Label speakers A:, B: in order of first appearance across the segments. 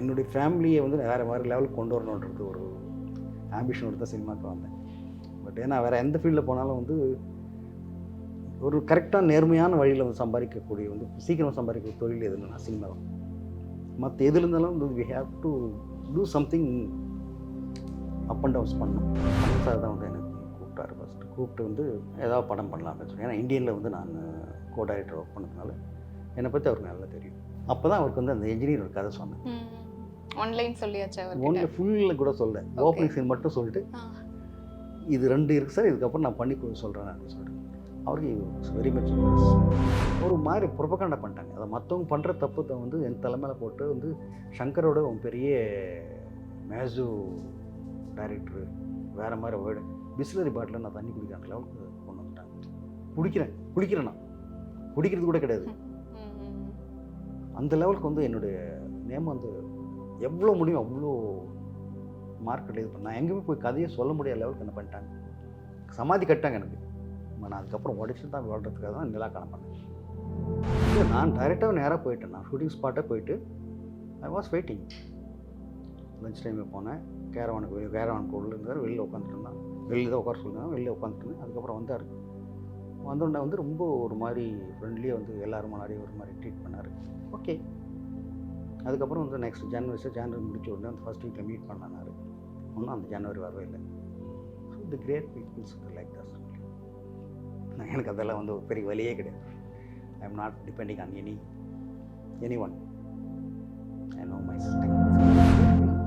A: என்னுடைய ஃபேமிலியை வந்து வேறு மாதிரி லெவலுக்கு கொண்டு வரணுன்றது ஒரு ஆம்பிஷனோட தான் சினிமாவுக்கு வந்தேன். பட் ஏன்னா வேறு எந்த ஃபீல்டில் போனாலும் வந்து ஒரு கரெக்டாக நேர்மையான வழியில் வந்து சம்பாதிக்கக்கூடிய வந்து சீக்கிரம் சம்பாதிக்கிற தொழில் எதுனா சினிமா தான். மற்ற எதுல இருந்தாலும் வந்து we have to do something up and downs பண்ணோம் சார் தான் வந்து எனக்கு கூப்பிட்டாரு ஃபஸ்ட்டு கூப்பிட்டு வந்து ஏதாவது படம் பண்ணலாம் அப்படின்னு சொல்லி. ஏன்னா இந்தியனில் வந்து நான் கோ டைரக்டர் ஒர்க் பண்ணதுனால என்னை பற்றி அவருக்கு நல்லா தெரியும். அப்போ தான் அவருக்கு வந்து அந்த இன்ஜினியர் ஒரு கதை சொன்னேன்.
B: ஆன்லைன் சொல்லியாச்சு அவர்கிட்ட.
A: ஒன்று ஃபுல்லில் கூட சொல்ல. ஓப்பனிங் சீன் மட்டும் சொல்லிட்டு. இது ரெண்டு இருக்குது சார் இதுக்கப்புறம் நான் பண்ணி சொல்கிறேன் அப்படின்னு சொல்லிட்டு அவருக்கு வெரி மச் ஒரு மாதிரி புறப்பகாண்டா பண்ணிட்டாங்க. அதை மற்றவங்க பண்ணுற தப்பத்தை வந்து என் தலைமையில் போட்டு வந்து சங்கரோட ஒரு பெரிய மேசு டைரக்டரு வேறு மாதிரி வேர்டு பிஸ்லரி பாட்டில் நான் தண்ணி குடிக்கிற லெவலுக்கு கொண்டு வந்துட்டாங்க. குடிக்கிறேன் குடிக்கிறேன் நான். குடிக்கிறது கூட கிடையாது. அந்த லெவலுக்கு வந்து என்னுடைய நேம் வந்து எவ்வளோ முடியும் அவ்வளோ மார்க்கெட்டில் இது பண்ணேன் எங்கேயுமே போய் கதையை சொல்ல முடியாத லெவலுக்கு என்ன பண்ணிட்டாங்க. சமாதி கட்டாங்க எனக்கு. நான் அதுக்கப்புறம் உடச்சு தான் வாழ்கிறதுக்காக தான் நிலா காண பண்ணேன் இல்லை நான் டைரெக்டாக நேராக போயிட்டேன். நான் ஷூட்டிங் ஸ்பாட்டை போயிட்டு ஐ வாஸ் வெயிட்டிங் லஞ்ச் டைமில் போனேன். கேரவானுக்கு வெளியே கேரவானுக்கு உள்ள இருந்தார் வெளியில் உட்காந்துட்டு இருந்தான். வெளியில் தான் உட்கார சொல்லுங்க வெளியில் உட்காந்துட்டு அதுக்கப்புறம் வந்தார். வந்தோடனே வந்து ரொம்ப ஒரு மாதிரி ஃப்ரெண்ட்லியாக வந்து எல்லோரும் முன்னாடி ஒரு மாதிரி ட்ரீட் பண்ணார். ஓகே அதுக்கப்புறம் வந்து நெக்ஸ்ட் ஜனவரி ஜனவரி முடிச்ச உடனே அந்த ஃபஸ்ட் வீக்கில் மீட் பண்ணானாரு ஒன்றும் அந்த ஜனவரி வரவே இல்லை. So the great peoples like thus எனக்கு அதெல்லாம் வந்து ஒரு பெரிய வழியே கிடையாது. I am not depending on any any one I know my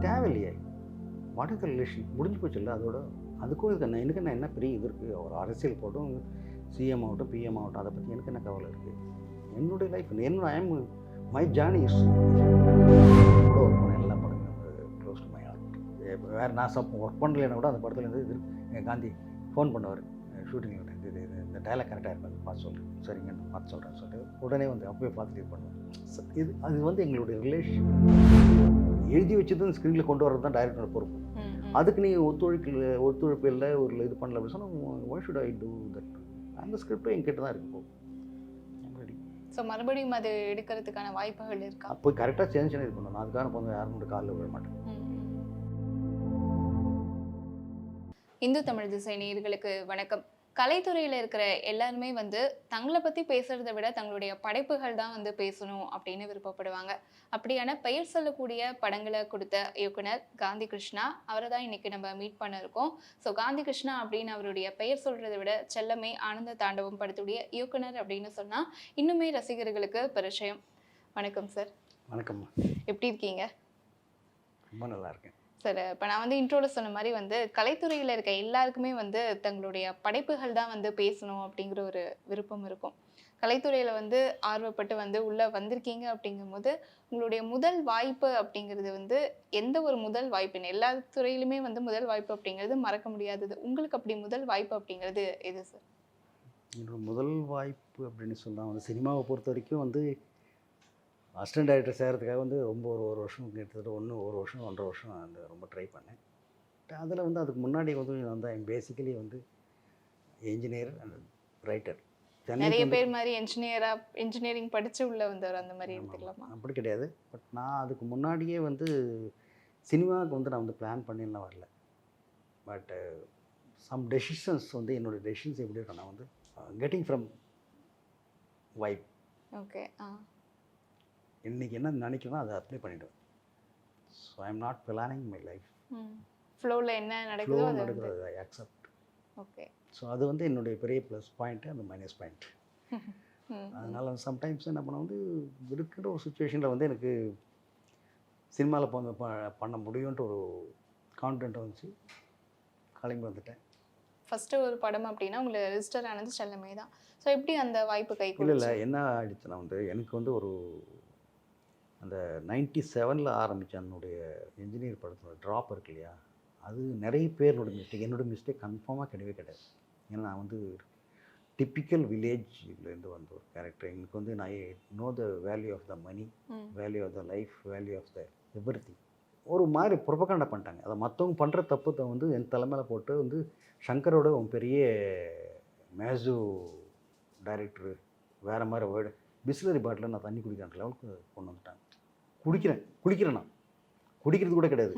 A: தேவையில்லையே வாட் இஸ் ரிலேஷன் முடிஞ்சு போச்சு இல்லை அதோட? அதுக்கும் இதுக்கு நான் எனக்கு நான் என்ன பெரிய இது இருக்குது ஒரு அரசியல் போட்டும் சிஎம் ஆகட்டும் பிஎம் ஆகட்டும் அதை பற்றி எனக்கு என்ன கவலை இருக்குது என்னுடைய லைஃப் என்னோட I am my journey is work பண்ண எல்லா படங்களும் க்ளோஸ் டு மை ஹார்ட் வேறு நான் சப் ஒர்க் பண்ணலைன்னா கூட அந்த படத்தில் இருந்து இது எங்கள் காந்தி ஃபோன் பண்ணுவார். ஷூட்டிங்கில் இது இது இந்த டைலாக் கரெக்டாக இருக்காது பார்த்து சொல்கிறேன் சரிங்க நான் பார்த்து சொல்கிறேன்னு சொல்லிட்டு உடனே வந்து அப்பவே பார்த்துட்டு இது பண்ணுவேன் இது அது வந்து எங்களுடைய ரிலேஷன் எழுதி வச்சது ஸ்க்ரீனில் கொண்டு வரது தான் டைரக்டரோட பொறுப்பு. அதுக்கு நீ ஒத்துழைக்கல ஒத்துழைப்பு இல்லை ஒரு இது பண்ணல அப்படின்னு சொன்னால் why should I do that அந்த ஸ்கிரிப்டும் என்கிட்ட தான் இருக்கு ரெடி
B: ஸோ மறுபடியும் அது எடுக்கிறதுக்கான வாய்ப்புகள் இருக்கா?
A: அப்போ கரெக்டாக சேஞ்ச் இது பண்ணணும் நான் அதுக்காக வந்து யாரும் காலில் விட மாட்டேன்.
B: இந்து தமிழ் திசை நேயர்களுக்கு வணக்கம். கலைத்துறையில் இருக்கிற எல்லாருமே வந்து தங்களை பற்றி பேசுறதை விட தங்களுடைய படைப்புகள் தான் வந்து பேசணும் அப்படின்னு விருப்பப்படுவாங்க. அப்படியான பெயர் சொல்லக்கூடிய படங்களை கொடுத்த இயக்குனர் காந்தி கிருஷ்ணா அவரை தான் இன்னைக்கு நம்ம மீட் பண்ண இருக்கோம். ஸோ காந்தி கிருஷ்ணா அப்படின்னு அவருடைய பெயர் சொல்றதை விட செல்லமே ஆனந்த தாண்டவம் படத்துடைய இயக்குனர் அப்படின்னு சொன்னால் இன்னுமே ரசிகர்களுக்கு பரிச்சயம். வணக்கம் சார்.
A: வணக்கம்மா.
B: எப்படி இருக்கீங்க?
A: ரொம்ப நல்லா இருக்கேன்.
B: சார் இப்போ நான் வந்து இன்ட்ரோவில் சொன்ன மாதிரி வந்து கலைத்துறையில் இருக்க எல்லாருக்குமே வந்து தங்களுடைய படைப்புகள் தான் வந்து பேசணும் அப்படிங்கிற ஒரு விருப்பம் இருக்கும். கலைத்துறையில் வந்து ஆர்வப்பட்டு வந்து உள்ளே வந்திருக்கீங்க அப்படிங்கும்போது உங்களுடைய முதல் வாய்ப்பு அப்படிங்கிறது வந்து எந்த ஒரு முதல் வாய்ப்புன்னு எல்லா துறையிலுமே வந்து முதல் வாய்ப்பு அப்படிங்கிறது மறக்க முடியாதது. உங்களுக்கு அப்படி முதல் வாய்ப்பு அப்படிங்கிறது எது சார்
A: என்னோட முதல் வாய்ப்பு அப்படின்னு சொன்னால் வந்து சினிமாவை பொறுத்த வரைக்கும் வந்து அசிஸ்டன்ட் டைரக்டர் சேர்கிறதுக்காக வந்து ரொம்ப ஒரு ஒரு வருஷம் கிட்டத்தட்ட ஒன்று ஒரு வருஷம் ஒன்றரை வருஷம் அந்த ரொம்ப ட்ரை பண்ணேன். அதில் வந்து அதுக்கு முன்னாடி வந்து நான் தான் பேசிக்கலி வந்து என்ஜினியர் அண்ட் ரைட்டர்
B: நிறைய பேர் மாதிரி என்ஜினியரா இன்ஜினியரிங் படிச்சு உள்ள வந்தவர் அந்த மாதிரி எடுத்துக்கலாமா?
A: அப்படி கிடையாது. பட் நான் அதுக்கு முன்னாடியே வந்து சினிமாவுக்கு வந்து நான் வந்து பிளான் பண்ணிலாம் வரல. பட் சம் டெசிஷன்ஸ் வந்து என்னோடய டெசிஷன்ஸ் எப்படி இருக்கும் நான் வந்து getting from vibe
B: okay ah.
A: இன்றைக்கி என்ன நினைக்கிறேனோ அதை அப்ளை பண்ணிவிடுவேன் so I am not planning my. Life
B: ஃப்ளோவில் என்ன நடக்குதோ
A: நடக்கிறது ஐ அக்செப்ட்
B: ஓகே
A: ஸோ அது வந்து என்னுடைய பெரிய ப்ளஸ் பாயிண்ட்டு அந்த மைனஸ் பாயிண்ட் அதனால் சம்டைம்ஸ் என்ன பண்ண வந்து இருக்கிற ஒரு சுச்சுவேஷனில் வந்து எனக்கு சினிமாவில் போன ப- பண்ண முடியும்ன்ற ஒரு கான்ஃபிடென்ட் வந்துச்சு. கிளம்பி வந்துட்டேன்.
B: ஃபர்ஸ்ட் ஒரு படம் அப்படின்னா உங்களுக்கு ரெஜிஸ்டர் ஆனது செல்லமே தான். ஸோ எப்படி அந்த வாய்ப்பு கை
A: இல்லை இல்லை. என்ன ஆயிடுச்சுன்னா வந்து எனக்கு வந்து ஒரு அந்த நைன்டி செவனில் ஆரம்பித்த என்னுடைய இன்ஜினியர் படத்தோட ட்ராப் இருக்கு இல்லையா? அது நிறைய பேரோட மிஸ்டேக் என்னோட மிஸ்டேக் கன்ஃபார்மாக கிடையவே கிடையாது. ஏன்னா நான் வந்து டிப்பிக்கல் வில்லேஜ்லேருந்து வந்த ஒரு கேரக்டர் எனக்கு வந்து நான் know the value of the money value of the life value of the every ஒரு மாதிரி புறப்பகாண்டா பண்ணிட்டாங்க. அதை மற்றவங்க பண்ணுற தப்பத்தை வந்து என் தலைமையில் போட்டு வந்து சங்கரோட ஒரு பெரிய மேசு டைரக்டரு வேறு மாதிரி வேர்டு பிஸ்லரி பாட்டில் நான் தண்ணி குடிக்கிற லெவலுக்கு கொண்டு வந்துட்டாங்க. குடிக்கிறேன். குடிக்கிறேன் நான். குடிக்கிறது கூட கிடையாது.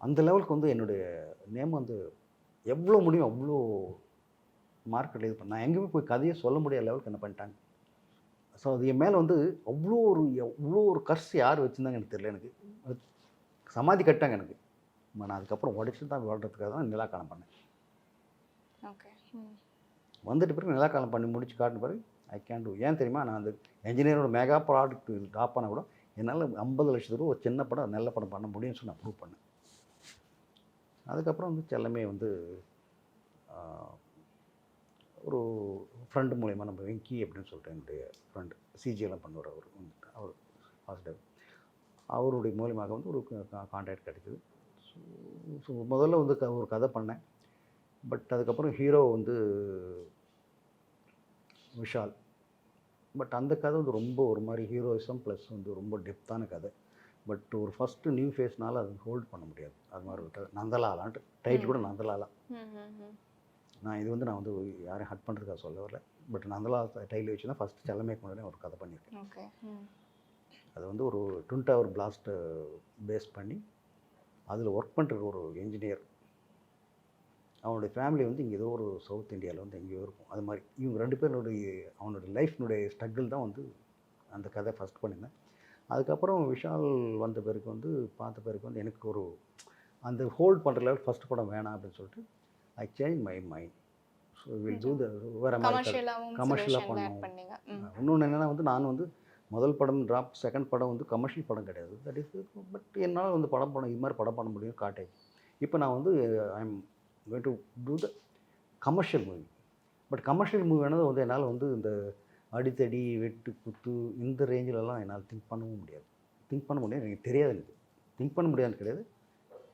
A: அந்த லெவலுக்கு வந்து என்னுடைய நேம் வந்து எவ்வளோ முடியும் அவ்வளோ மார்க்கெட்டில் இது பண்ண நான் எங்கேயுமே போய் கதையை சொல்ல முடியாத லெவலுக்கு என்ன பண்ணிட்டாங்க. ஸோ அது என் மேலே வந்து அவ்வளோ ஒரு எவ்வளோ ஒரு கர்ஸ் யார் வச்சுருந்தாங்க எனக்கு தெரியல எனக்கு. அது சமாதி கட்டாங்க எனக்கு. நான் அதுக்கப்புறம் உடச்சி தான் வாழ்கிறதுக்காக தான் நிலாக்காலம் பண்ணேன்.
B: ஓகே.
A: வந்துட்டு பிறகு நிலாக்காலம் பண்ணி முடிச்சு காட்டின பிறகு ஐ கேன் டூ ஏன் தெரியுமா? நான் அந்த என்ஜினியரோட மெகா ப்ராடக்ட் ட்ராப் பண்ண கூட என்னால் ஐம்பது லட்சத்து ரூபா ஒரு சின்ன படம் நல்ல படம் பண்ண முடியும்னு சொல்லி நான் ப்ரூவ் பண்ணேன். அதுக்கப்புறம் வந்து செல்லமே வந்து ஒரு ஃப்ரெண்டு மூலயமா நம்ம வெங்கி அப்படின்னு சொல்லிட்டு என்னுடைய ஃப்ரெண்டு சிஜிஎல்லாம் பண்ணுவார் அவர் வந்துட்டு அவர் ஹாஸ்டல் அவருடைய மூலியமாக வந்து ஒரு கான்டாக்ட் கிடைக்குது ஸோ முதல்ல வந்து க- ஒரு கதை பண்ணேன். பட் அதுக்கப்புறம் ஹீரோ வந்து விஷால். பட் அந்த கதை வந்து ரொம்ப ஒரு மாதிரி ஹீரோயிசம் ப்ளஸ் வந்து ரொம்ப டெப்த்தான கதை. பட் ஒரு ஃபஸ்ட்டு நியூ ஃபேஸ்னால அது ஹோல்ட் பண்ண முடியாது. அது மாதிரி ஒரு கதை. நந்தலாலான்ட்டு. டைட்டில் கூட நந்தலாலா. நான் இது வந்து நான் வந்து யாரையும் ஹட் பண்ணுறதுக்காக சொல்ல வரல. பட் நந்தலா டைட்டில் வச்சு தான் ஃபஸ்ட்டு செல்லமே கொண்டு ஒரு கதை பண்ணியிருக்கேன். அது வந்து ஒரு ட்வின் டவர் பிளாஸ்ட்டை பேஸ் பண்ணி அதில் ஒர்க் பண்ணுற ஒரு என்ஜினியர் அவனுடைய ஃபேமிலி வந்து இங்கே ஏதோ ஒரு சவுத் இந்தியாவில் வந்து எங்கேயோ இருக்கும். அது மாதிரி இவங்க ரெண்டு பேருடைய அவனுடைய லைஃப்னுடைய ஸ்ட்ரகிள் தான் வந்து அந்த கதை ஃபஸ்ட் பண்ணியிருந்தேன் அதுக்கப்புறம் விஷால் வந்த பிறகு வந்து பார்த்த பிறகு வந்து எனக்கு ஒரு அந்த ஹோல்ட் பண்ணுற லெவல் ஃபஸ்ட் படம் வேணாம் அப்படின்னு சொல்லிட்டு I change my mind so will do the வேறு மாதிரி
B: add
A: பண்ணுவோம். இன்னொன்று என்னென்னா வந்து நான் வந்து முதல் படம் ட்ராப் செகண்ட் படம் வந்து கமர்ஷியல் படம் கிடையாது. தட் இஸ் பட் என்னால் வந்து படம் பண்ண இது மாதிரி படம் பண்ண முடியும் காட்டேஜ் இப்போ நான் வந்து I am going to do the commercial movie but commercial movie வேணது வந்து என்னால் வந்து இந்த அடித்தடி வெட்டு குத்து இந்த ரேஞ்சிலலாம் என்னால் திங்க் பண்ணவும் முடியாது. திங்க் பண்ண முடியாது. எனக்கு தெரியாது எனக்கு திங்க் பண்ண முடியாதுன்னு கிடையாது.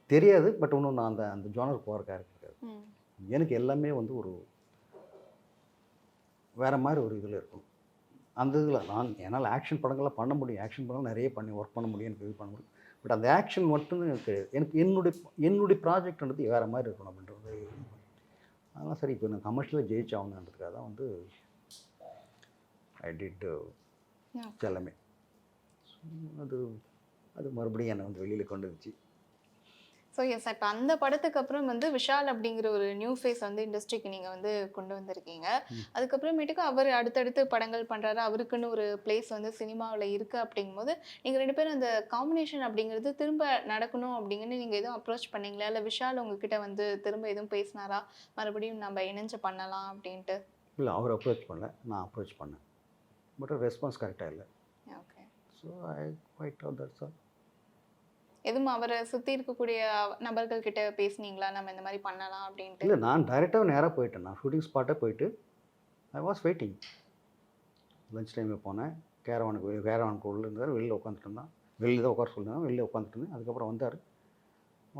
A: தெரியாது பட் இன்னும் நான் அந்த அந்த ஜோனர் போகிற கேரக்டர் கிடையாது. எனக்கு எல்லாமே வந்து ஒரு வேறு மாதிரி ஒரு இதில் இருக்கும். அந்த இதில் நான் என்னால் ஆக்ஷன் படங்கள்லாம் பண்ண முடியும். ஆக்ஷன் படம் நிறைய பண்ணி ஒர்க் பண்ண முடியும். எனக்கு இது பண்ண முடியும். பட் அந்த ஆக்ஷன் மட்டும்தான் எனக்கு தெரியாது எனக்கு என்னுடைய என்னுடைய ப்ராஜெக்ட்ன்றது வேறு மாதிரி இருக்கணும் அப்படின்றது அதெல்லாம் சரி இப்போ நான் கமர்ஷியலாக ஜெயிச்சாகணுன்றதுக்காக தான் வந்து ஐ டிட்
B: Yeah.
A: எல்லாமே அது அது மறுபடியும் என்னை வந்து வெளியில் கொண்டு வந்துச்சு
B: ஸோ எஸ் இப்போ அந்த படத்துக்கு அப்புறம் வந்து விஷால் அப்படிங்கிற ஒரு நியூ ஃபேஸ் வந்து இண்டஸ்ட்ரிக்கு நீங்கள் வந்து கொண்டு வந்திருக்கீங்க. அதுக்கப்புறமேட்டுக்கு அவர் அடுத்தடுத்து படங்கள் பண்ணுறாரு அவருக்குன்னு ஒரு பிளேஸ் வந்து சினிமாவில் இருக்குது அப்படிங்கும்போது நீங்கள் ரெண்டு பேரும் அந்த காம்பினேஷன் அப்படிங்கிறது திரும்ப நடக்கணும் அப்படிங்கன்னு நீங்கள் எதுவும் அப்ரோச் பண்ணீங்களா? இல்லை விஷால் உங்ககிட்ட வந்து திரும்ப எதுவும் பேசினாரா? மறுபடியும் நம்ம இணைஞ்சு பண்ணலாம் அப்படின்ட்டு.
A: இல்லை அவர் அப்ரோச் பண்ணல. நான் அப்ரோச் பண்ணேன். பட் ரெஸ்பான்ஸ் கரெக்டாக இல்லை.
B: Okay
A: so I quite that's all
B: எதுவும் அவரை சுற்றி இருக்கக்கூடிய நபர்கள் கிட்ட பேசுனீங்களா? நம்ம இந்த மாதிரி பண்ணலாம் அப்படின்ட்டு.
A: இல்லை நான் டைரெக்டாக நேராக போயிட்டேன். நான் ஷூட்டிங் ஸ்பாட்டே போயிட்டு ஐ வாஸ் வெயிட்டிங் லஞ்ச் டைமில் போனேன். கேரவானுக்கு கேரவானுக்கு உள்ள இருந்தார். வெளியில் உட்காந்துட்டு இருந்தான். வெளியில் தான் உட்கார சொல்லியிருந்தாங்க. வெளியில் உட்காந்துட்டு இருந்தேன். அதுக்கப்புறம் வந்தார்.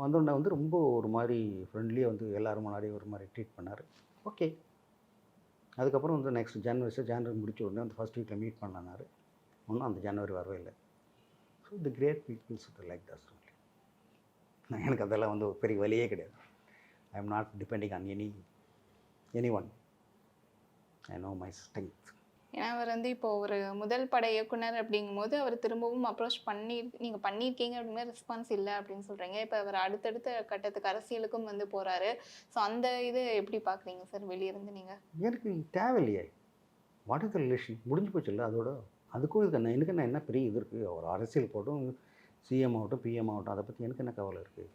A: வந்தோடனே வந்து ரொம்ப ஒரு மாதிரி ஃப்ரெண்ட்லியாக வந்து எல்லோரும் முன்னாடி ஒரு மாதிரி ட்ரீட் பண்ணார். ஓகே அதுக்கப்புறம் வந்து நெக்ஸ்ட் ஜனவரி ஜனவரி முடிச்ச உடனே வந்து ஃபஸ்ட் வீக்கில் மீட் பண்ணனாரு ஒன்றும் அந்த ஜனவரி வரவே இல்லை. So the great peoples like thus எனக்கு அதெல்லாம் வந்து ஒரு பெரிய வழியே கிடையாது. I am not depending on any any one I know my strength
B: ஏன்னா அவர் வந்து இப்போ ஒரு முதல் பட இயக்குனர் அப்படிங்கும்போது அவர் திரும்பவும் அப்ரோச் பண்ணி நீங்கள் பண்ணியிருக்கீங்க அப்படிங்கிற ரெஸ்பான்ஸ் இல்லை அப்படின்னு சொல்கிறீங்க இப்போ அவர் அடுத்தடுத்த கட்டத்துக்கு அரசியலுக்கும் வந்து போகிறாரு ஸோ அந்த இது எப்படி பார்க்குறீங்க சார்? வெளியிருந்து நீங்கள்
A: எனக்கு தேவையில்லையே. வாட் இஸ் த ரிலேஷன் முடிஞ்சு போச்சு இல்லை அதோட. அதுக்கும் இதுக்கு என்ன எனக்கு என்ன என்ன பெரிய இது இருக்குது ஒரு அரசியல் போட்டும் சிஎம் ஆகட்டும் பிஎம் ஆகட்டும் அதை பற்றி எனக்கு என்ன கவலை இருக்குது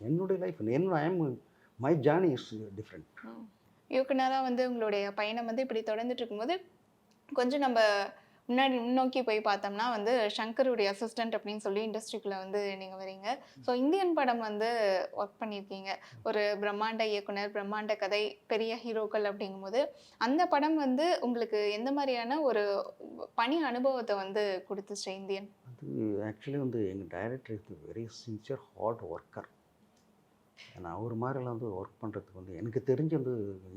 A: என்னுடைய லைஃப் என்னோட I'm my journey is different
B: இயக்குனராக வந்து உங்களுடைய பயணம் வந்து இப்படி தொடர்ந்துட்டு இருக்கும்போது கொஞ்சம் நம்ம முன்னாடி முன்னோக்கி போய் பார்த்தோம்னா வந்து சங்கருடைய அசிஸ்டன்ட் அப்படின்னு சொல்லி இண்டஸ்ட்ரிக்குள்ளே வந்து நீங்கள் வரீங்க. ஸோ இந்தியன் படம் வந்து ஒர்க் பண்ணியிருக்கீங்க. ஒரு பிரம்மாண்ட இயக்குனர் பிரம்மாண்ட கதை பெரிய ஹீரோக்கள் அப்படிங்கும்போது அந்த படம் வந்து உங்களுக்கு எந்த மாதிரியான ஒரு பணி அனுபவத்தை வந்து கொடுத்துச்சு இந்தியன்?
A: ஆக்சுவலி வந்து எங்கள் director is very sincere hard worker ஏன்னா அவர் மாதிரிலாம் வந்து ஒர்க் பண்ணுறதுக்கு வந்து எனக்கு தெரிஞ்சு வந்து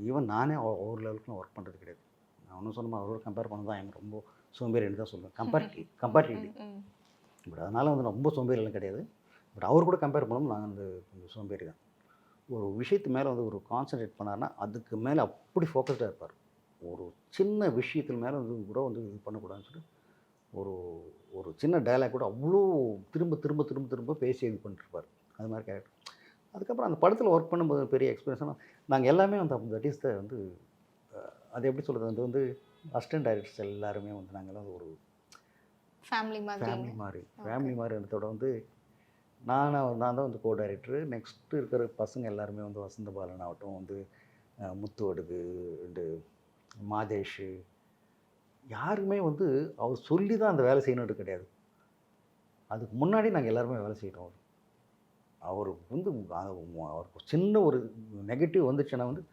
A: ஈவன் நானே ஒரு லெவலுக்குலாம் ஒர்க் பண்ணுறது கிடையாது. நான் ஒன்றும் சொன்ன அவரோட கம்பேர் பண்ண தான் எனக்கு ரொம்ப சோம்பேறின்னு தான் சொல்லுவேன். Comparative comparatively. பட் அதனால் வந்து ரொம்ப சோம்பேறிலாம் கிடையாது. பட் அவர் கூட கம்பேர் பண்ணும்போது நான் வந்து கொஞ்சம் சோம்பேறி தான் ஒரு விஷயத்து மேலே வந்து ஒரு கான்சன்ட்ரேட் பண்ணார்னா அதுக்கு மேலே அப்படி ஃபோக்கஸ்டாக இருப்பார். ஒரு சின்ன விஷயத்தில் மேலே வந்து கூட வந்து இது பண்ணக்கூடாதுன்னு சொல்லிட்டு ஒரு ஒரு சின்ன டயலாக் கூட அவ்வளோ திரும்ப திரும்ப திரும்ப திரும்ப பேசி இது பண்ணிருப்பார் அது மாதிரி கேரக்டர் அதுக்கப்புறம் அந்த படத்தில் ஒர்க் பண்ணும்போது பெரிய எக்ஸ்பீரியன்ஸ்னால் நாங்கள் எல்லாமே வந்து தட் இஸ் த வந்து அது எப்படி சொல்கிறது அது வந்து அசிஸ்டன்ட் டைரக்டர்ஸ் எல்லாருமே வந்து நாங்கள்லாம் வந்து ஒரு
B: ஃபேமிலி மாதிரி.
A: ஃபேமிலி மாதிரி. ஃபேமிலி மாதிரி இருந்ததோட வந்து நான் நான் தான் வந்து கோ டைரக்டர் நெக்ஸ்ட்டு இருக்கிற பசங்க எல்லாருமே வந்து வசந்த பாலன் ஆகட்டும் வந்து முத்து அண்டு மாதேஷ் யாருமே வந்து அவர் சொல்லி தான் அந்த வேலை செய்யணுன்றது கிடையாது. அதுக்கு முன்னாடி நாங்கள் எல்லாருமே வேலை செய்கிறோம் அவர். வந்து அ- அவருக்கு சின்ன ஒரு நெகட்டிவ் வந்துச்சுன்னா வந்து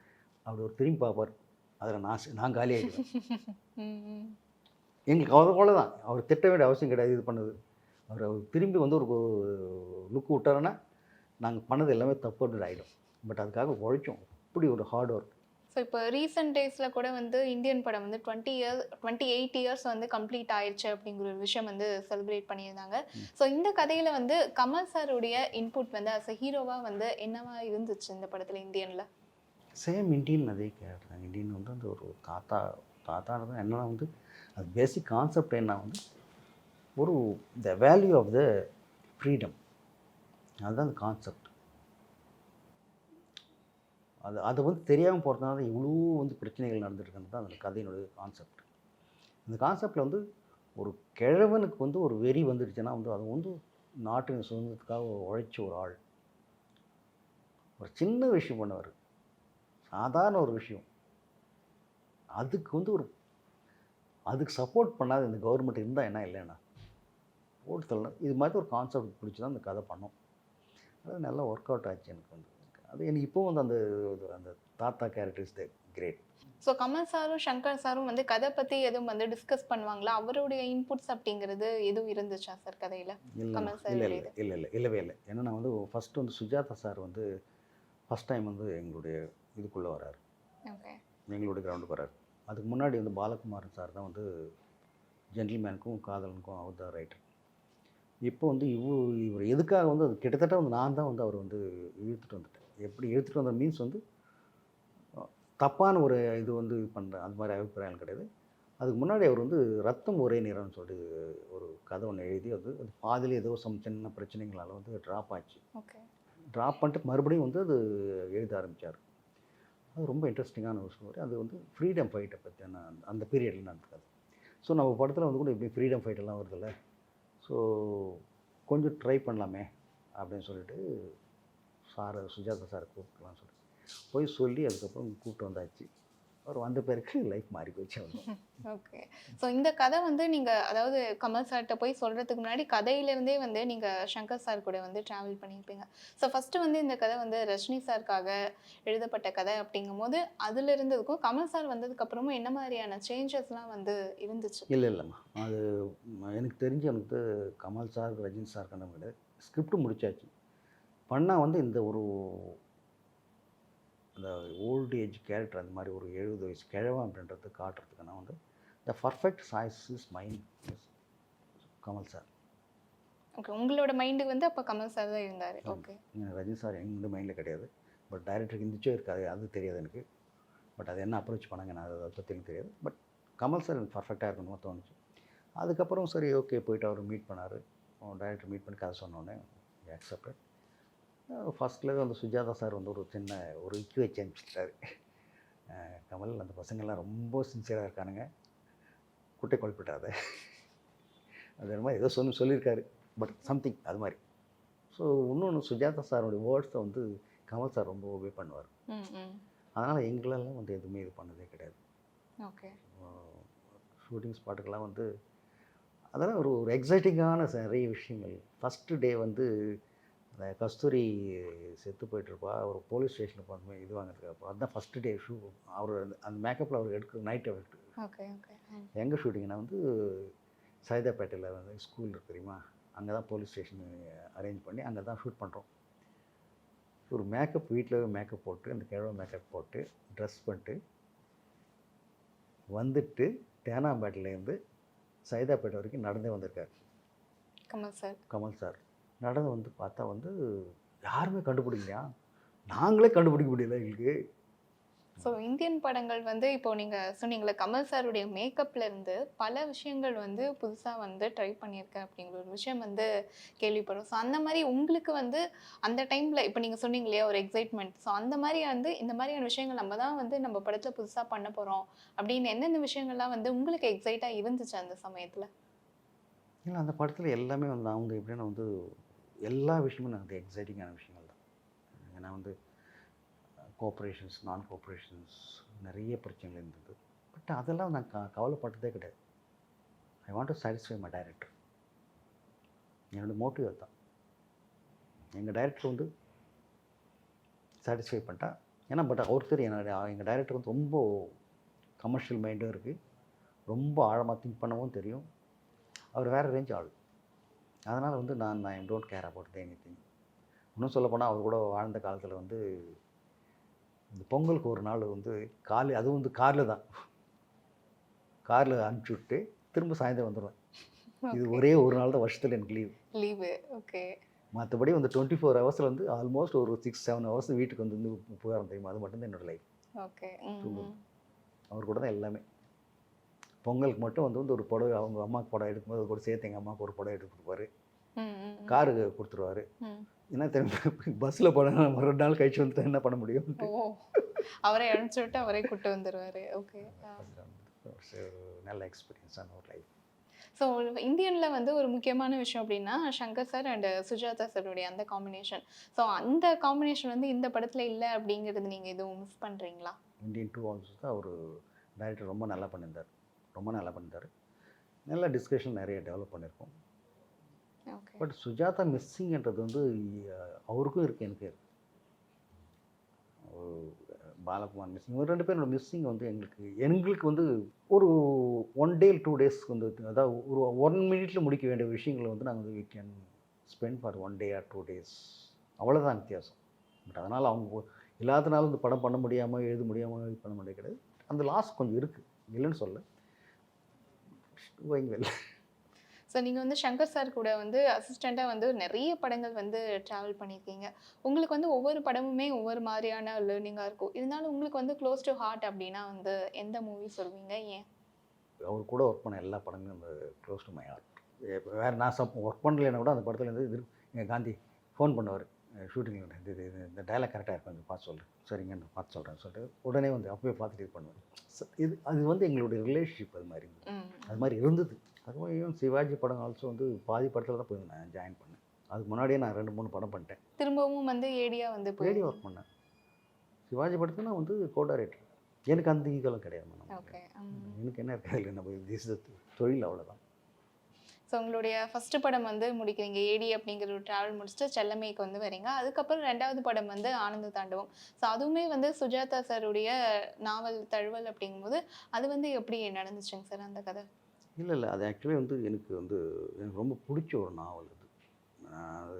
A: அவர் ஒரு திரும்பி பார்ப்பார். அதில் நான் நான் காலி ஆகிடுவேன். எங்களுக்கு அவர் போல தான் அவர் திட்ட வேண்டிய அவசியம் கிடையாது இது பண்ணது. அவர் அவர் திரும்பி வந்து ஒரு லுக் விட்டாருன்னா நாங்கள் பண்ணது எல்லாமே தப்புன்னு ஆகிடும் பட் அதுக்காக உழைச்சோம். அப்படி ஒரு ஹார்ட் ஒர்க்
B: ஸோ இப்போ ரீசெண்ட் டேஸில் கூட வந்து இந்தியன் படம் வந்து twenty years twenty eight years வந்து கம்ப்ளீட் ஆயிடுச்சு அப்படிங்கிற ஒரு விஷயம் வந்து செலிப்ரேட் பண்ணியிருந்தாங்க. ஸோ இந்த கதையில் வந்து கமல் சாருடைய இன்புட் வந்து அஸ் அ ஹீரோவாக வந்து என்னவா இருந்துச்சு இந்த படத்தில் இந்தியனில்
A: சேம் இந்தியன் அதே கேரக்டர் தான் இந்தியன் வந்து அந்த ஒரு தாத்தா தாத்தானது என்னன்னா வந்து அது பேசிக் கான்செப்ட் என்ன வந்து ஒரு the value of the freedom அதுதான் அந்த கான்செப்ட் அது அது வந்து தெரியாமல் போகிறதுனால இவ்வளோ வந்து பிரச்சனைகள் நடந்துருக்குன்னு தான் அந்த கதையினுடைய கான்செப்ட் இந்த கான்செப்டில் வந்து ஒரு கிழவனுக்கு வந்து ஒரு வெறி வந்துடுச்சுன்னா வந்து அது வந்து நாட்டின் சுதந்திரத்துக்காக உழைச்ச ஒரு ஆள். ஒரு சின்ன விஷயம் பண்ணவர். சாதாரண ஒரு விஷயம். அதுக்கு வந்து ஒரு அதுக்கு சப்போர்ட் பண்ணாத இந்த கவர்மெண்ட் இருந்தால் என்ன இல்லைன்னா போட்டு தள்ளணும். இது மாதிரி ஒரு கான்செப்ட் பிடிச்சி தான் இந்த கதை பண்ணோம். அது நல்லா ஒர்க் அவுட் ஆச்சு எனக்கு வந்து. அது எனக்கு இப்போ வந்து அந்த அந்த தாத்தா character is the great
B: so Kamal சாரும் சங்கர் சாரும் வந்து கதை பற்றி எதுவும் வந்து டிஸ்கஸ் பண்ணுவாங்களா? அவருடைய இன்புட்ஸ் அப்படிங்கிறது எதுவும் இருந்துச்சா சார் கதையில்? கமல் சார்
A: இல்லை இல்லை. இல்லை இல்லை. இல்லவே இல்லை. ஏன்னா நான் வந்து ஃபஸ்ட்டு வந்து சுஜாதா சார் வந்து ஃபஸ்ட் டைம் வந்து எங்களுடைய இதுக்குள்ளே வராரு.
B: ஓகே
A: எங்களுடைய கிரவுண்டுக்கு வராரு. அதுக்கு முன்னாடி வந்து பாலகுமாரன் சார் தான் வந்து ஜென்டில்மேனுக்கும் காதலனுக்கும் அவர் தான் ரைட்டர் இப்போ வந்து இவர் இவர் எதுக்காக வந்து அது கிட்டத்தட்ட வந்து நான் தான் வந்து அவர் வந்து இழுத்துட்டு வந்துட்டேன். எப்படி இழுத்துட்டு வந்த மீன்ஸ் வந்து தப்பான ஒரு இது வந்து பண்ணுறேன் அந்த மாதிரி அபிப்பிராயம் கிடையாது. அதுக்கு முன்னாடி அவர் வந்து ரத்தம் ஒரே நிறம்னு சொல்லிட்டு ஒரு கதை ஒன்று எழுதி அது அது பாதியில் ஏதோ சம் சின்ன பிரச்சனைகளால் வந்து ட்ராப் ஆச்சு.
B: ஓகே.
A: ட்ராப் பண்ணிட்டு மறுபடியும் வந்து அது எழுத ஆரம்பித்தார் அது ரொம்ப இன்ட்ரெஸ்டிங்கான ஒரு ஸ்டோரி அது வந்து ஃப்ரீடம் ஃபைட்டை பற்றியான அந்த- அந்த பீரியடில் நடந்தது ஸோ நம்ம படத்தில் வந்து கூட இப்படி ஃப்ரீடம் ஃபைட் எல்லாம் வருதுல்ல. ஸோ கொஞ்சம் ட்ரை பண்ணலாமே அப்படின்னு சொல்லிட்டு சாரை சுஜாதா சாரை கூப்பிட்டுலாம் சொல்லி போய் சொல்லி அதுக்கப்புறம் கூப்பிட்டு வந்தாச்சு. அவர் வந்த பிறகு லைஃப் மாறி போச்சு
B: ஓகே ஸோ இந்த கதை வந்து நீங்கள் அதாவது கமல் சார்கிட்ட போய் சொல்கிறதுக்கு முன்னாடி கதையிலேருந்தே வந்து நீங்கள் சங்கர் சார் கூட வந்து ட்ராவல் பண்ணியிருப்பீங்க. ஸோ ஃபஸ்ட்டு வந்து இந்த கதை வந்து ரஜினி சாருக்காக எழுதப்பட்ட கதை அப்படிங்கும் போது அதில் இருந்ததுக்கும் கமல் சார் வந்ததுக்கப்புறமும் என்ன மாதிரியான சேஞ்சஸ்லாம் வந்து இருந்துச்சு?
A: இல்லை இல்லைம்மா. அது எனக்கு தெரிஞ்சு எனக்கு கமல் சார் ரஜினி சார் கண்ட கிடையாது ஸ்கிரிப்ட் முடிச்சாச்சு. பண்ணால் வந்து இந்த ஒரு அந்த ஓல்டு ஏஜ் கேரக்டர் அந்த மாதிரி ஒரு எழுபது வயசு கிழவன் அப்படின்றது காட்டுறதுக்கு நான் வந்து the perfect choice is mind Kamal sir
B: okay உங்களோட மைண்டு வந்து அப்போ கமல் சார் தான் இருந்தார். ஓகே
A: ரஜினி சார் எங்கள் மைண்டில் கிடையாது. பட் டைரக்டருக்கு இருந்துச்சோ இருக்காது அது தெரியாது எனக்கு. பட் அது என்ன அப்ரோச் பண்ணாங்க நான் அதை பற்றி எனக்கு தெரியாது. பட் கமல் சார் எனக்கு பர்ஃபெக்டாக இருக்கணுமோ தோணுச்சு. அதுக்கப்புறம் சரி ஓகே போயிட்டு அவர் மீட் பண்ணார். டைரக்டர் மீட் பண்ணி கதை சொன்னோடனே அக்செப்டட் ஃபஸ்ட்டில் வந்து சுஜாதா சார் வந்து ஒரு சின்ன ஒரு இக்கு வச்சு அனுப்பிச்சிட்டாரு அஹ் கமல் அந்த பசங்கள்லாம் ரொம்ப சின்சியராக இருக்கானுங்க. குட்டை குழப்பிட்டாத அது மாதிரி ஏதோ சொல்லி சொல்லியிருக்காரு. பட் சம்திங் அது மாதிரி. ஸோ இன்னொன்று சுஜாதா சாரோடைய வேர்ட்ஸை வந்து கமல் சார் ரொம்ப ஒபே பண்ணுவார். அதனால் எங்களெல்லாம் வந்து எதுவுமே இது பண்ணதே கிடையாது.
B: ஓகே.
A: ஷூட்டிங் ஸ்பாட்டுக்கெல்லாம் வந்து அதெல்லாம் ஒரு ஒரு எக்ஸைட்டிங்கான நிறைய விஷயங்கள். ஃபஸ்ட்டு டே வந்து அந்த கஸ்தூரி செத்து போயிட்டுருப்பா. ஒரு போலீஸ் ஸ்டேஷனுக்கு வந்து இது வாங்குறதுக்கு அதுதான் ஃபஸ்ட்டு டே ஷூ அவர் அந்த- மேக்கப்பில் அவர் எடுக்கிற நைட் எஃபெக்ட்
B: ஓகே ஓகே
A: எங்கே ஷூட்டிங்னா வந்து சைதாப்பேட்டையில் வந்து ஸ்கூல் இருக்கு தெரியுமா? அங்கே தான் போலீஸ் ஸ்டேஷன் அரேஞ்ச் பண்ணி அங்கே தான் ஷூட் பண்ணுறோம் ஒரு மேக்கப் வீட்டில் மேக்கப் போட்டு அந்த கிழமை மேக்கப் போட்டு ட்ரெஸ் பண்ணிட்டு வந்துட்டு தேனாம்பேட்டிலேருந்து சைதாப்பேட்டை வரைக்கும் நடந்தே வந்திருக்காரு.
B: கமல் சார்.
A: கமல் சார். நடந்து வந்து பார்த்தா வந்து யாருமே கண்டுபிடிக்கலையா? நாங்களே கண்டுபிடிக்க முடியல எங்களுக்கு.
B: ஸோ இந்தியன் படங்கள் வந்து இப்போ நீங்க சொன்னீங்களே கமல் சாருடைய மேக்கப்ல இருந்து பல விஷயங்கள் வந்து புதுசா வந்து ட்ரை பண்ணியிருக்கேன் அப்படிங்கிற ஒரு விஷயம் வந்து கேள்விப்படுறோம் ஸோ அந்த மாதிரி உங்களுக்கு வந்து அந்த டைம்ல இப்போ நீங்க சொன்னீங்க இல்லையா ஒரு எக்ஸைட்மெண்ட் ஸோ அந்த மாதிரி வந்து இந்த மாதிரியான விஷயங்கள் நம்ம தான் வந்து நம்ம படத்துல புதுசா பண்ண போறோம் அப்படின்னு எந்தெந்த விஷயங்கள்லாம் வந்து உங்களுக்கு எக்ஸைட்டா இருந்துச்சு அந்த சமயத்துல?
A: இல்லை அந்த படத்தில் எல்லாமே வந்து வந்து எப்படின்னா வந்து எல்லா விஷயமும் எனக்கு எக்ஸைட்டிங்கான விஷயங்கள் தான். ஏன்னா வந்து கோஆப்ரேஷன்ஸ் நான் கோஆப்ரேஷன்ஸ் நிறைய பிரச்சனைகள் இருந்தது. பட் அதெல்லாம் நான் க கவலைப்பட்டதே கிடையாது. I want to satisfy my director என்னோடய மோட்டிவ் அதுதான். எங்கள் டைரக்டர் வந்து சாட்டிஸ்ஃபை பண்ணிட்டா ஏன்னா பட் அவர் என்னோட எங்கள் டைரக்டர் வந்து ரொம்ப கமர்ஷியல் மைண்டும் இருக்குது ரொம்ப ஆழமாக திங்க் பண்ணவும் தெரியும். அவர் வேறு ரேஞ்ச் ஆள். அதனால் வந்து நான் I don't care about anything இன்னும் சொல்லப்போனால் அவர் கூட வாழ்ந்த காலத்தில் வந்து இந்த பொங்கலுக்கு ஒரு நாள் வந்து காலு அதுவும் வந்து காரில் தான். காரில் அனுப்பிச்சி விட்டு திரும்ப சாயந்தரம் வந்துடுவேன் இது ஒரே ஒரு நாள் தான் வருஷத்தில் எனக்கு லீவ்
B: லீவு ஓகே
A: மற்றபடி வந்து டுவெண்ட்டி ஃபோர் ஹவர்ஸில் வந்து ஆல்மோஸ்ட் ஒரு சிக்ஸ் செவன் ஹவர்ஸ் வீட்டுக்கு வந்து வந்து புகாரம் தெரியுமா? அது மட்டும்தான் என்னோடய லைஃப்
B: ஓகே.
A: அவர் கூட தான் எல்லாமே. பொங்கலுக்கு மட்டும் வந்து வந்து ஒரு புடவை அவங்க அம்மாவுக்கு புடவை எடுக்கும்போது கூட சேர்த்து எங்கள் அம்மாவுக்கு ஒரு புடவை எடுத்து கொடுப்பாரு. காரு கொடுத்துருவாரு. என்ன தெரியும்? பஸ்ஸில் போனால் மறு நாள் கழிச்சு வந்துட்டு என்ன பண்ண முடியும்?
B: அவரை அனுப்பிச்சு விட்டு அவரே கூட்டு வந்துருவாரு. ஓகே.
A: நல்ல எக்ஸ்பீரியன்ஸான ஒரு லைஃப்
B: ஸோ இந்தியன்ல வந்து ஒரு முக்கியமான விஷயம் அப்படின்னா சங்கர் சார் அண்ட் சுஜாதா சாருடைய அந்த காம்பினேஷன் ஸோ அந்த காம்பினேஷன் வந்து இந்த படத்துல இல்லை அப்படிங்கிறது நீங்க எதுவும் மிஸ் பண்றீங்களா?
A: இந்தியன் டூ ஆல்சோ தான் அவர் டைரக்டர் ரொம்ப நல்லா பண்ணியிருந்தார். ரொம்ப நல்லா பண்ணியிருந்தார் நல்ல டிஸ்கஷன் நிறைய டெவலப் பண்ணியிருக்கோம்
B: ஓகே
A: பட் சுஜாதா மிஸ்ஸிங்ன்றது வந்து அவருக்கும் இருக்குது எனக்கு இருக்கு. ஒரு பாலகுமார் மிஸ்ஸிங் இவங்க ரெண்டு பேரோட மிஸ்ஸிங் வந்து எங்களுக்கு எங்களுக்கு வந்து ஒரு ஒன் டே டூ டேஸ் வந்து அதாவது ஒரு ஒன் மினிட்ல முடிக்க வேண்டிய விஷயங்களை வந்து நாங்கள் வந்து we can spend for one day or two days அவ்வளோதான் வித்தியாசம். பட் அதனால் அவங்க இல்லாதனால இந்த படம் பண்ண முடியாமல் எழுத முடியாமல் இது பண்ண முடியாது கிடையாது. அந்த லாஸ் கொஞ்சம் இருக்குது இல்லைன்னு சொல்ல வைங்க வெளில
B: ஸோ நீங்க வந்து சங்கர் சார் கூட வந்து அசிஸ்டண்ட்டாக வந்து நிறைய படங்கள் வந்து ட்ராவல் பண்ணியிருக்கீங்க உங்களுக்கு வந்து ஒவ்வொரு படமுமே ஒவ்வொரு மாதிரியான லேர்னிங்காக இருக்கும். இருந்தாலும் உங்களுக்கு வந்து க்ளோஸ் டு ஹார்ட் அப்படின்னா வந்து எந்த மூவி சொல்வீங்க ஏன்?
A: அவர் கூட ஒர்க் பண்ண எல்லா படங்களும் அந்த க்ளோஸ் டு மை ஹார்ட் வேறு நான் ஒர்க் பண்ணலைன்னா கூட அந்த படத்தில் இருந்து இது எங்கள் காந்தி ஃபோன் பண்ணுவார். ஷூட்டிங்கில் இது இது இந்த டைலாக் கரெக்டாக இருக்கும் கொஞ்சம் பார்த்து சொல்லு சரிங்க நான் பார்த்து சொல்கிறேன்னு சொல்லிட்டு உடனே வந்து அப்பவே பார்த்துட்டு இது பண்ணுவேன். இது அது வந்து எங்களுடைய ரிலேஷன்ஷிப் அது மாதிரி. இருந்தது அது மாதிரி இருந்தது. அதுவும் ஈவன் சிவாஜி படம் ஆல்சோ வந்து பாதி படத்தில் தான் போய் நான் ஜாயின் பண்ணேன். அதுக்கு முன்னாடியே நான் ரெண்டு மூணு படம் பண்ணிட்டேன்.
B: திரும்பவும் வந்து ஏடியா வந்து போய்
A: ஒர்க் பண்ணேன். சிவாஜி படத்தில் நான் வந்து கோடாரேட்டர் எனக்கு அந்த ஈகெல்லாம் கிடையாது மேடம்
B: ஓகே
A: எனக்கு என்ன இருக்காது இல்லை நம்ம தொழில் அவ்வளோதான்
B: ஸோ உங்களுடைய ஃபஸ்ட்டு படம் வந்து முடிக்கிறீங்க. ஏடி அப்படிங்கிற ஒரு ட்ராவல் முடிச்சுட்டு செல்லமைக்கு வந்து வரீங்க அதுக்கப்புறம் ரெண்டாவது படம் வந்து ஆனந்த தாண்டவம். ஸோ அதுவுமே வந்து சுஜாதா சாருடைய நாவல் தழுவல் அப்படிங்கும்போது அது வந்து எப்படி நடந்துச்சுங்க சார் அந்த கதை?
A: இல்லை இல்லை. அது ஆக்சுவலி வந்து எனக்கு வந்து எனக்கு ரொம்ப பிடிச்ச ஒரு நாவல் அது. அது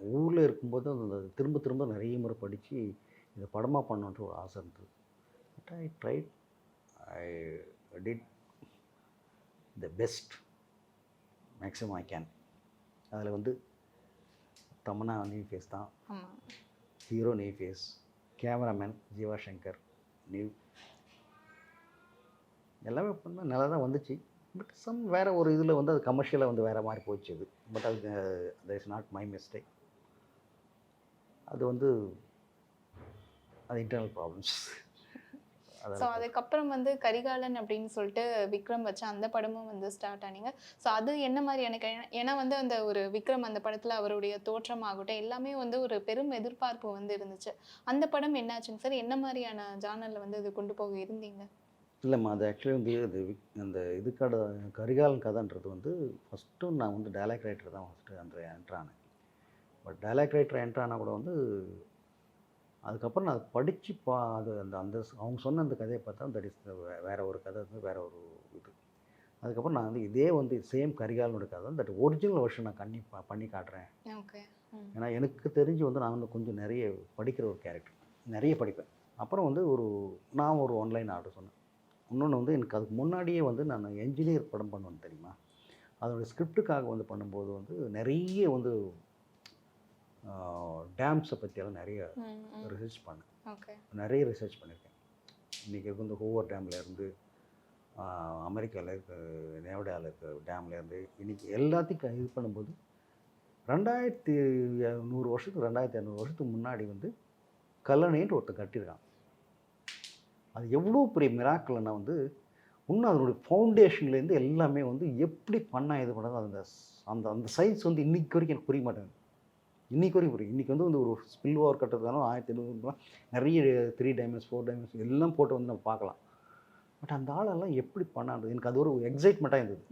A: ஊரில் இருக்கும்போது அந்த திரும்ப திரும்ப நிறைய முறை படித்து இதை படமாக பண்ணணுன்ற ஒரு ஆசை இருந்தது. But I try I did the best maximum I can அதில் வந்து தமன்னா நியூ ஃபேஸ் தான். Hero new face cameraman Jeeva Shankar new எல்லாமே பண்ண நல்லா தான் வந்துச்சு. பட் சம் வேறு ஒரு இதில் வந்து அது கமர்ஷியலாக வந்து வேறு மாதிரி போச்சு அது. பட் அது that is not my mistake அது வந்து அது இன்டர்னல் ப்ராப்ளம்ஸ்
B: ஸோ அதுக்கப்புறம் வந்து கரிகாலன் அப்படின்னு சொல்லிட்டு விக்ரம் வச்ச அந்த படமும் வந்து ஸ்டார்ட் ஆனீங்க. ஸோ அது என்ன மாதிரி எனக்கு ஏன்னா- வந்து அந்த ஒரு விக்ரம் அந்த படத்தில் அவருடைய தோற்றம் ஆகட்டும் எல்லாமே வந்து ஒரு பெரும் எதிர்பார்ப்பு வந்து இருந்துச்சு. அந்த படம் என்னாச்சுங்க சார் என்ன மாதிரியான ஜானலில் வந்து இது கொண்டு போக இருந்தீங்க?
A: இல்லைம்மா அது ஆக்சுவலி வந்து அது அந்த இதுக்கான கரிகாலன் கதைன்றது வந்து ஃபஸ்ட்டு நான் வந்து டைலாக் ரைட்டர் தான் ஃபஸ்ட்டு அந்த என்ட்ரு ஆனேன். பட் டைலாக் ரைட்டர் என்ட்ரு ஆனால் கூட வந்து அதுக்கப்புறம் நான் படித்து பா அது அந்த அந்த அவங்க சொன்ன அந்த கதையை பார்த்தா தட் இஸ் வேற ஒரு கதை வந்து வேற ஒரு இது. அதுக்கப்புறம் நான் வந்து இதே வந்து சேம் கரிகாலனோட கதை தட் ஒரிஜினல் வருஷன் நான் கண்ணி பண்ணி காட்டுறேன்.
B: ஓகே
A: ஏன்னா எனக்கு தெரிஞ்சு வந்து நான் வந்து கொஞ்சம் நிறைய படிக்கிற ஒரு கேரக்டர் நிறைய படிப்பேன். அப்புறம் வந்து ஒரு நான் ஒரு ஆன்லைன் ஆர்டர் சொன்னேன். இன்னொன்று வந்து எனக்கு அதுக்கு முன்னாடியே வந்து நான் என்ஜினியர் படம் பண்ணுவேன் தெரியுமா? அதோட ஸ்கிரிப்டுக்காக வந்து பண்ணும்போது வந்து நிறைய வந்து டேம்ஸை பற்றியெல்லாம் நிறைய ரிசர்ச் பண்ணேன். நிறைய ரிசர்ச் பண்ணியிருக்கேன். இன்றைக்கி இருக்க இந்த ஹோவர் டேமில் இருந்து அமெரிக்காவில் இருக்க நேவடாவில் இருக்க டேம்ல இருந்து இன்றைக்கி எல்லாத்தையும் இது பண்ணும்போது ரெண்டாயிரத்தி நூறு வருஷத்துக்கு ரெண்டாயிரத்தி இரநூறு வருஷத்துக்கு முன்னாடி வந்து கல்லணைன்ட்டு ஒருத்தன் கட்டியிருக்கான். அது எவ்வளோ பெரிய மிராக்கல்னா வந்து இன்னும் அதனுடைய ஃபவுண்டேஷன்லேருந்து எல்லாமே வந்து எப்படி பண்ணா இது பண்ணது அந்த அந்த அந்த சயின்ஸ் வந்து இன்னைக்கு வரைக்கும் எனக்கு புரிய மாட்டேங்குது. இன்னைக்கு வரைக்கும் புரியும் இன்றைக்கி வந்து ஒரு ஸ்பில் ஓவர் கட்டுறதுனாலும் ஆயிரத்தி எண்ணூறு நிறைய த்ரீ டைமண்ட்ஸ் ஃபோர் டைமண்ட்ஸ் எல்லாம் போட்டு வந்து நம்ம பார்க்கலாம். பட் அந்த ஆளெல்லாம் எப்படி பண்ணாது எனக்கு அது ஒரு எக்ஸைட்மெண்ட்டாக இருந்தது.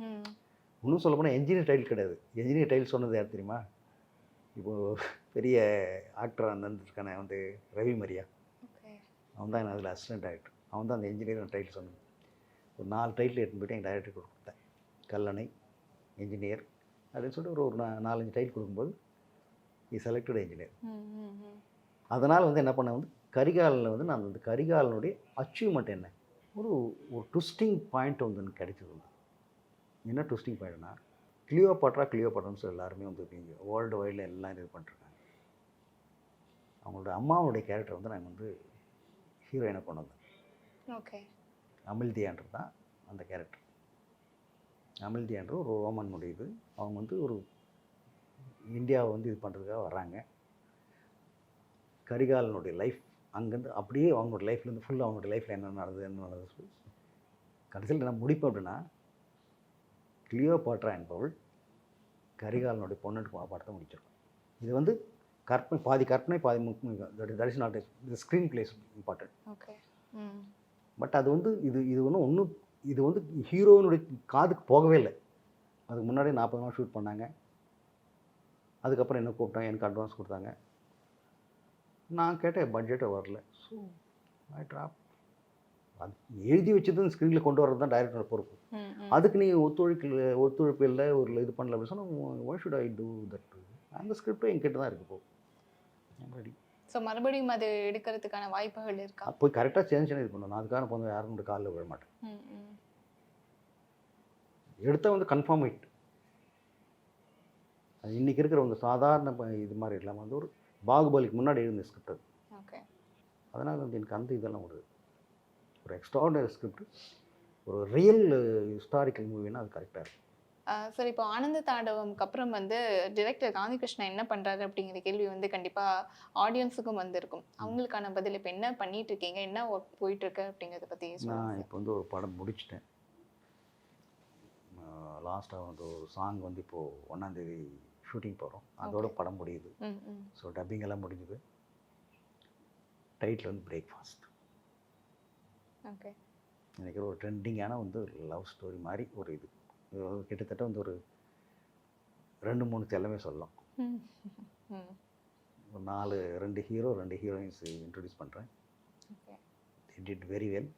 A: இன்னும் சொல்ல போனால் என்ஜினியர் டைல் கிடையாது. என்ஜினியர் டைல் சொன்னது யார் தெரியுமா? இப்போது பெரிய ஆக்டர் இருக்கானே வந்து ரவி மரியா. அவன் தான் எனக்கு அதில் அசிஸ்டன்ட் டைரக்டர் அவன் தான் அந்த இன்ஜினியர் டைட்டில் சொன்னது. ஒரு நாலு டைட்டில் எடுத்துன்னு போயிட்டு எங்கள் டைரக்டர் கொடுத்தேன். கல்லணை இன்ஜினியர் அப்படின்னு சொல்லிட்டு ஒரு ஒரு நாலஞ்சு டைட்டில் கொடுக்கும்போது இ செலக்டட் இன்ஜினியர் அதனால் வந்து என்ன பண்ணேன் வந்து கரிகாலில் வந்து நான் அந்த கரிகாலனுடைய அச்சீவ்மெண்ட் என்ன? ஒரு ஒரு ட்விஸ்டிங் பாயிண்ட் வந்து எனக்கு கிடைச்சது வந்து. என்ன ட்விஸ்டிங் பாயிண்ட்னா கிளியோ பட்ரா கிளியோ பட்ரான்னு சொல்லி எல்லாருமே வந்து வேர்ல்டு வைடில் எல்லாம் இது பண்ணிருக்காங்க அவங்களோட அம்மாவுடைய கேரக்டர் வந்து நாங்கள் வந்து ஹீரோயினை கொண்டு வந்தேன்.
B: ஓகே.
A: அமில்தியான்றது தான் அந்த கேரக்டர் அமில்தியான்ற ஒரு ரோமனுடைய இது. அவங்க வந்து ஒரு இந்தியாவை வந்து இது பண்ணுறதுக்காக வர்றாங்க. கரிகாலனுடைய லைஃப் அங்கேருந்து அப்படியே அவங்களோட லைஃப்லேருந்து ஃபுல்லாக அவங்களோட லைஃப்பில் என்ன நடந்தது என்ன நடந்தது கடைசியில் நான் முடிப்பேன் அப்படின்னா கிளியோ பாட்ரா என்பவள் கரிகாலனுடைய பொண்ணுக்கு படத்தை முடிச்சிருக்கோம். இது வந்து கற்பனை பாதி கற்பனை பாதி that is not the screen place important
B: okay
A: but அது வந்து இது இது ஒன்றும் ஒன்றும் இது வந்து ஹீரோயினுடைய காதுக்கு போகவே இல்லை. அதுக்கு முன்னாடி நாற்பது நாள் ஷூட் பண்ணாங்க. அதுக்கப்புறம் என்ன கூப்பிட்டாங்க எனக்கு அட்வான்ஸ் கொடுத்தாங்க. நான் கேட்டேன் பட்ஜெட்டை வரல. ஸோ ஐ ட்ராப் அது எழுதி வச்சது ஸ்க்ரீனில் கொண்டு வரது தான் டைரக்டரோட பொறுப்பு. அதுக்கு நீ ஒத்துழைக்கல ஒத்துழைப்பு இல்லை ஒரு இது பண்ணல அப்படின்னு சொன்னால் why should I do that அந்த ஸ்கிரிப்டும் என்கிட்ட தான் இருக்கு போ ரெடி
B: ஸோ மறுபடியும் அது எடுக்கிறதுக்கான வாய்ப்புகள் இருக்கா?
A: போய் கரெக்டாக சேஞ்ச் இது பண்ணணும் நான் அதுக்கான போன யாரும் காலில் விழ மாட்டேன். எடுத்தால் வந்து கன்ஃபார்ம் அது இன்றைக்கி இருக்கிற ஒரு சாதாரண இது மாதிரி இல்லாமல் வந்து ஒரு பாகுபலிக்கு முன்னாடி எழுந்த ஸ்கிரிப்ட் அது.
B: ஓகே.
A: அதனால் வந்து எனக்கு அந்த இதெல்லாம் ஒரு ஒரு எக்ஸ்ட்ராடனரி ஸ்கிரிப்ட் ஒரு ரியல் ஹிஸ்டாரிக்கல் மூவினா அது கரெக்டாக இருக்கும்
B: சார் இப்போ ஆனந்த தாண்டவம்க்கு அப்புறம் வந்து டிரெக்டர் காந்தி கிருஷ்ணா என்ன பண்றாரு அப்படிங்கிற கேள்வி வந்து கண்டிப்பா ஆடியன்ஸுக்கும் வந்திருக்கும். அவங்களுக்கான பதில் இப்போ என்ன பண்ணிட்டு இருக்கீங்க? என்ன ஒர்க் போயிட்டு இருக்கு அப்படிங்கறத பத்தி
A: நான் இப்போ வந்து ஒரு படம் முடிச்சிட்டேன். லாஸ்ட்டாக வந்து ஒரு சாங் வந்து இப்போது ஒன்றாந்தேதி ஷூட்டிங் போகிறோம் அதோட. படம் முடியுது. ஸோ டப்பிங் எல்லாம் முடிஞ்சுது. டைட்டில் வந்து பிரேக்ஃபாஸ்ட்
B: ஓகே.
A: எனக்கு ஒரு ட்ரெண்டிங்கான வந்து லவ் ஸ்டோரி மாதிரி ஒரு இது. கிட்டத்தட்ட வந்து ஒரு ரெண்டு மூணு செல்லமே சொல்லலாம். ஒரு நாலு ரெண்டு ஹீரோ ரெண்டு ஹீரோயின்ஸ் இன்ட்ரடியூஸ் பண்ணுறேன் டிட் வெரி வெல்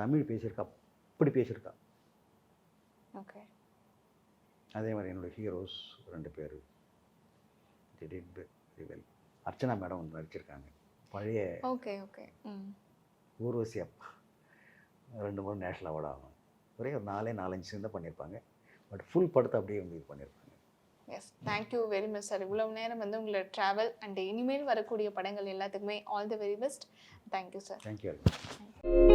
A: தமிழ் பேசியிருக்கா அப்படி பேசியிருக்கா.
B: ஓகே.
A: அதே மாதிரி என்னோடய ஹீரோஸ் ரெண்டு பேர். Did very well Archana madam வந்து நடிச்சிருக்காங்க. பழைய
B: ஓகே ஓகே.
A: ஊர்வசி அப்பா. ரெண்டு மூணு நேஷ்னல் அவார்டு ஆகணும் ஒரே ஒரு நாலே நாலஞ்சு சீன் தான் பண்ணியிருப்பாங்க. பட் ஃபுல் படத்தை அப்படியே வந்து இது பண்ணியிருப்பாங்க.
B: Yes thank you very much sir இவ்வளவு நேரம் வந்து உங்களோட ட்ராவல் அண்ட் இனிமேல் வரக்கூடிய படங்கள் எல்லாத்துக்குமே all the very best thank you sir
A: thank you very much